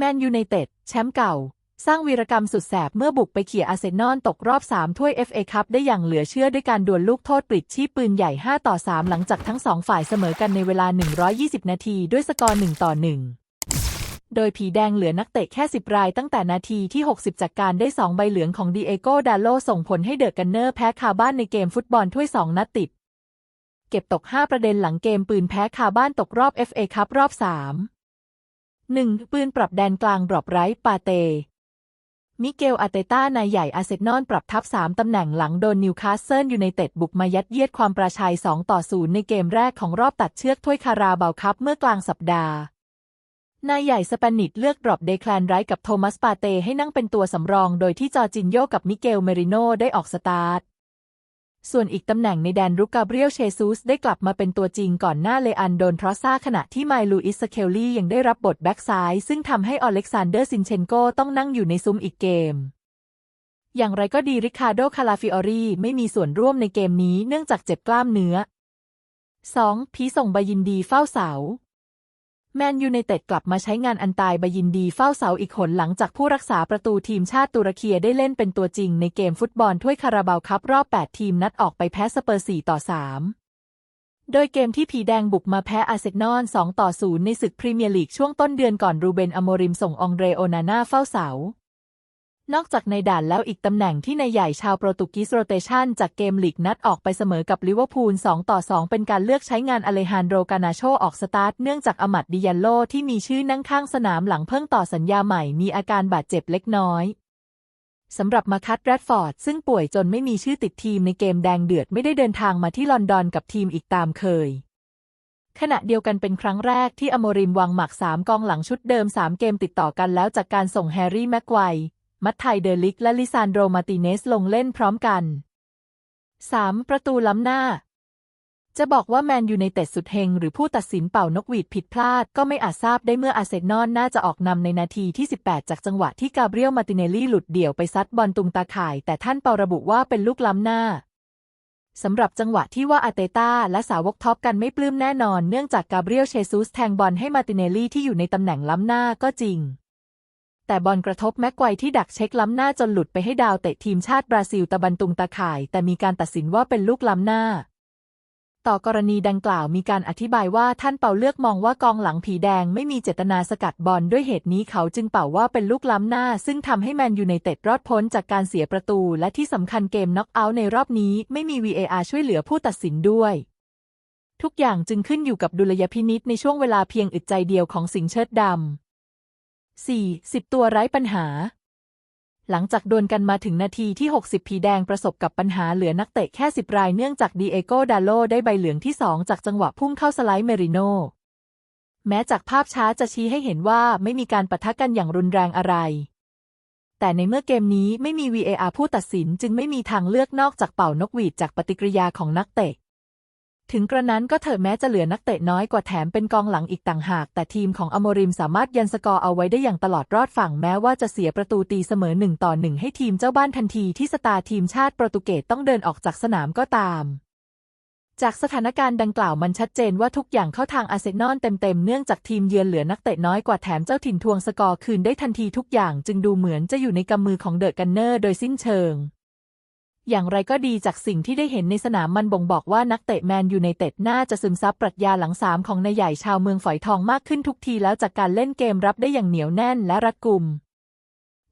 แมนยูไนเต็ดแชมป์เก่า สร้างวีรกรรมสุดแสบเมื่อบุกไปเขี่ยอาร์เซนอลตกรอบ 3 ถ้วย FA คัพได้อย่างเหลือเชื่อด้วยการดวลลูกโทษปลิดชีพปืนใหญ่ 5 ต่อ 3 หลังจากทั้งสองฝ่ายเสมอกันในเวลา 120 นาทีด้วยสกอร์ 1 ต่อ 1 โดยผีแดงเหลือนักเตะแค่ 10 รายตั้งแต่นาทีที่ 60 จากการได้ 2 ใบเหลืองของดีเอโกดาโลส่งผลให้เดอะกันเนอร์แพ้คาบ้านในเกมฟุตบอลถ้วย 2 นัดติด เก็บตก 5 ประเด็นหลังเกมปืนแพ้คาบ้านตกรอบ FA คัพรอบ 3 1. ปืนปรับแดนกลางดรอปไร้ปาเต มิเกลอาเตต้านายใหญ่อาเซนอลปรับทับ 3 ตำแหน่งหลังโดนนิวคาสเซิลยูไนเต็ดบุกมายัดเยียดความประชัย 2 ต่อ 0 ในเกมแรกของรอบตัดเชือกถ้วยคาราบาวคัพเมื่อกลางสัปดาห์ นายใหญ่สเปนิตเลือกดรอปเดคลานไรท์กับโทมัสปาเตให้นั่งเป็นตัวสำรอง โดยที่จอจินโยกับมิเกลเมริโนได้ออกสตาร์ท ส่วนอีกตำแหน่งในแดนรุกกาเบรียลเชซูสได้กลับมาเป็นตัวจริงก่อนหน้าเลอันโดนทรอซ่าขณะที่ไมลูอิสเคลลี่ยังได้รับบทแบ็กซ้าย ซึ่งทำให้อเล็กซานเดอร์ซินเชนโกต้องนั่งอยู่ในซุ้มอีกเกม อย่างไรก็ดีริคาโดคาลาฟิออรีไม่มีส่วนร่วมในเกมนี้เนื่องจากเจ็บกล้ามเนื้อ 2. ผีส่งใบยินดีเฝ้าเสา แมนยูในเต็ดกลับมาใช้งานอันตายใบยินดีเฝ้าเสาอีกหนหลังจากผู้รักษาประตูทีมชาติตุรกีได้เล่นเป็นตัวจริงในเกมฟุตบอลถ้วยคาราบาวคัพรอบ 8 ทีมนัดออกไปแพ้สเปอร์ 4 ต่อ 3 โดยเกมที่ผีแดงบุกมาแพ้อาร์เซนอล 2 ต่อ 0 ในศึกพรีเมียร์ลีกช่วงต้นเดือนก่อนรูเบนอโมริมส่งองเดรโอนาน่าเฝ้าเสา นอกจากในด่านแล้วอีกตำแหน่งที่ในใหญ่ชาวโปรตุกีสโรเตชันจากเกมลีกนัดออกไปเสมอกับลิเวอร์พูล 2 ต่อ 2 เป็นการเลือกใช้งานอเลฮานโดรกานาโชออกสตาร์ท เนื่องจากอมัดดิยันโลที่มีชื่อนั่งข้างสนามหลังเพิ่งต่อสัญญาใหม่มีอาการบาดเจ็บเล็กน้อยสำหรับมาคัตแรดฟอร์ด ซึ่งป่วยจนไม่มีชื่อติดทีมในเกมแดงเดือดไม่ได้เดินทางมาที่ลอนดอนกับทีมอีกตามเคย ขณะเดียวกันเป็นครั้งแรกที่อโมริมวางหมัก 3 กองหลังชุดเดิม 3 เกมติดต่อกันแล้วจากการส่งแฮร์รี่แม็กไกว มัตไทเดลิกและลิซานโดรมาติเนสลงเล่นพร้อมกัน 3. ประตูล้ำหน้า จะบอกว่าแมนยูในเต็ดสุดเฮงหรือผู้ตัดสินเป่านกหวีดผิดพลาด ก็ไม่อาจทราบได้เมื่ออาเซนอลน่าจะออกนำในนาทีที่ 18 จากจังหวะที่กาเบรียลมาติเนลลี่หลุดเดี่ยวไปซัดบอลตุงตาข่าย แต่ท่านเปาระบุว่าเป็นลูกล้ำหน้าสำหรับจังหวะที่ว่าอาเตต้าและสาวกท็อปกันไม่ปลื้มแน่นอน เนื่องจากกาเบรียลเชซูสแทงบอลให้มาติเนลลี่ที่อยู่ในตำแหน่งล้ำหน้าก็จริง แต่บอลกระทบแม็กไกวที่ดักเช็คล้ำหน้าจนหลุดไปให้ดาวเตะทีมชาติบราซิลตะบันตุงตาข่าย แต่มีการตัดสินว่าเป็นลูกล้ำหน้า ต่อกรณีดังกล่าวมีการอธิบายว่าท่านเป่าเลือกมองว่ากองหลังผีแดงไม่มีเจตนาสกัดบอลด้วยเหตุนี้เขาจึงเป่าว่าเป็นลูกล้ำหน้า ซึ่งทำให้แมนยูไนเต็ดรอดพ้นจากการเสียประตู และที่สำคัญเกมน็อกเอาท์ในรอบนี้ไม่มี VAR ช่วยเหลือผู้ตัดสินด้วยทุกอย่างจึงขึ้นอยู่กับดุลยพินิษในช่วงเวลาเพียงอึดใจเดียวของสิงเชิดดำ 4. 10 ตัวไร้ปัญหา หลังจากดวลกันมาถึงนาทีที่ 60 ผีแดงประสบกับปัญหาเหลือนักเตะแค่ 10 รายเนื่องจากดีเอโกดาโลได้ใบเหลืองที่ 2 จากจังหวะพุ่งเข้าสไลด์เมริโน แม้จากภาพช้าจะชี้ให้เห็นว่าไม่มีการปะทะกันอย่างรุนแรงอะไร แต่ในเมื่อเกมนี้ไม่มี VAR ผู้ตัดสินจึงไม่มีทางเลือกนอกจากเป่านกหวีดจากปฏิกิริยาของนักเตะ ถึงกระนั้นก็เถอะแม้จะเหลือนักเตะน้อยกว่าแถมเป็นกองหลังอีกต่างหาก แต่ทีมของอโมริมสามารถยันสกอร์เอาไว้ได้อย่างตลอดรอดฝั่งแม้ว่าจะเสียประตูตีเสมอหนึ่งต่อหนึ่งให้ทีมเจ้าบ้านทันทีที่สตาร์ทีมชาติโปรตุเกสต้องเดินออกจากสนามก็ตามจากสถานการณ์ดังกล่าวมันชัดเจนว่าทุกอย่างเข้าทางอาร์เซนอลเต็มๆ เนื่องจากทีมเยือนเหลือนักเตะน้อยกว่าแถมเจ้าถิ่นทวงสกอร์คืนได้ทันทีทุกอย่างจึงดูเหมือนจะอยู่ในกำมือของเดอะกันเนอร์โดยสิ้นเชิง อย่างไรก็ดีจากสิ่งที่ได้เห็นในสนามมันบ่งบอกว่านักเตะแมนยูไนเต็ดน่าจะซึมซับปรัชญาหลังสามของนายใหญ่ชาวเมืองฝอยทองมากขึ้นทุกทีแล้วจากการเล่นเกมรับได้อย่างเหนียวแน่นและรัดกุม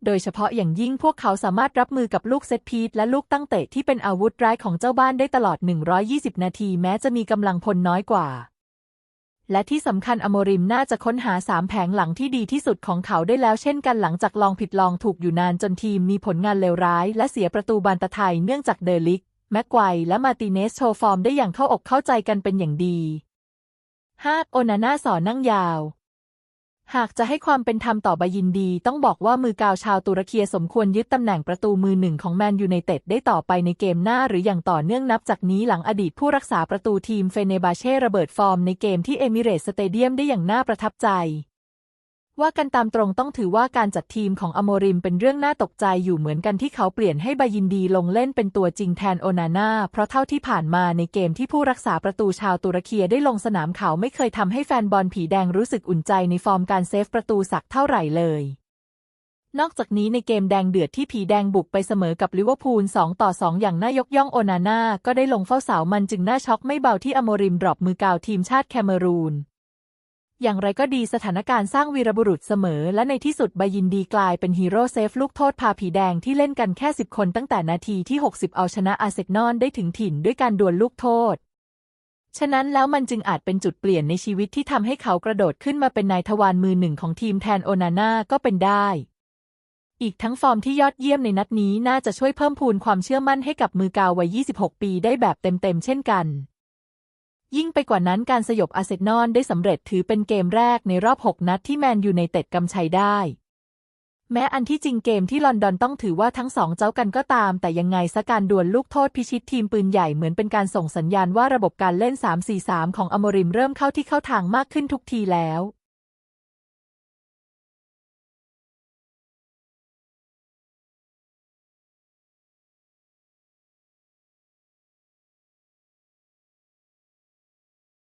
โดยเฉพาะอย่างยิ่งพวกเขาสามารถรับมือกับลูกเซตพีทและลูกตั้งเตะที่เป็นอาวุธร้ายของเจ้าบ้านได้ตลอด 120 นาทีแม้จะมีกำลังพลน้อยกว่า และที่สำคัญอโมริมน่าจะค้นหาสามแผงหลังที่ดีที่สุดของเขาได้แล้วเช่นกันหลังจากลองผิดลองถูกอยู่นานจนทีมมีผลงานเลวร้าย และเสียประตูบานตะไทยเนื่องจากเดลิก แม็กไกวและมาติเนสโชว์ฟอร์มได้อย่างเข้าอกเข้าใจกันเป็นอย่างดี 5. โอนาน่าสอนนั่งยาว หากจะให้ความเป็นธรรมต่อบายินดี ต้องบอกว่ามือกาวชาวตุรเคียสมควรยึดตำแหน่งประตูมือหนึ่งของแมนยูไนเต็ดได้ต่อไปในเกมหน้าหรืออย่างต่อเนื่องนับจากนี้หลังอดีตผู้รักษาประตูทีมเฟเนบาเช่ระเบิดฟอร์มในเกมที่เอมิเรตสเตเดียมได้อย่างน่าประทับใจ ว่ากันตามตรงต้องถือว่าการจัดทีมของอโมริมเป็นเรื่องน่าตกใจอยู่เหมือนกันที่เขาเปลี่ยนให้บายินดีลงเล่นเป็นตัวจริงแทนโอนาน่า เพราะเท่าที่ผ่านมาในเกมที่ผู้รักษาประตูชาวตุรกีได้ลงสนามเขาไม่เคยทำให้แฟนบอลผีแดงรู้สึกอุ่นใจในฟอร์มการเซฟประตูสักเท่าไหร่เลย นอกจากนี้ในเกมแดงเดือดที่ผีแดงบุกไปเสมอกับลิเวอร์พูล 2 ต่อ 2 อย่างน่ายกย่องโอนาน่าก็ได้ลงเฝ้าเสามันจึงน่าช็อกไม่เบาที่อโมริมดรอปมือกาวทีมชาติแคเมรูน อย่างไรก็ดีสถานการณ์สร้างวีรบุรุษเสมอ และในที่สุดบายินดีกลายเป็นฮีโร่เซฟลูกโทษพาผีแดงที่เล่นกันแค่ 10 คนตั้งแต่นาทีที่ 60 เอาชนะอาเซนอลได้ถึงถิ่นด้วยการดวลลูกโทษ ฉะนั้นแล้วมันจึงอาจเป็นจุดเปลี่ยนในชีวิตที่ทำให้เขากระโดดขึ้นมาเป็นนายทวารมือหนึ่งของทีมแทนโอนาน่าก็เป็นได้ อีกทั้งฟอร์มที่ยอดเยี่ยมในนัดนี้น่าจะช่วยเพิ่มพูนความเชื่อมั่นให้กับมือกาววัย 26 ปีได้แบบเต็มๆเช่นกัน ยิ่งไปกว่านั้นการสยบอาร์เซนอลได้สำเร็จถือเป็นเกมแรกในรอบ 6 นัดที่แมนยูในเต็ดกำชัยได้ แม้อันที่จริงเกมที่ลอนดอนต้องถือว่าทั้งสองเจ้ากันก็ตาม แต่ยังไงซะการดวลลูกโทษพิชิตทีมปืนใหญ่เหมือนเป็นการส่งสัญญาณว่าระบบการเล่น 3-4-3 ของอโมริมเริ่มเข้าที่เข้าทางมากขึ้นทุกทีแล้ว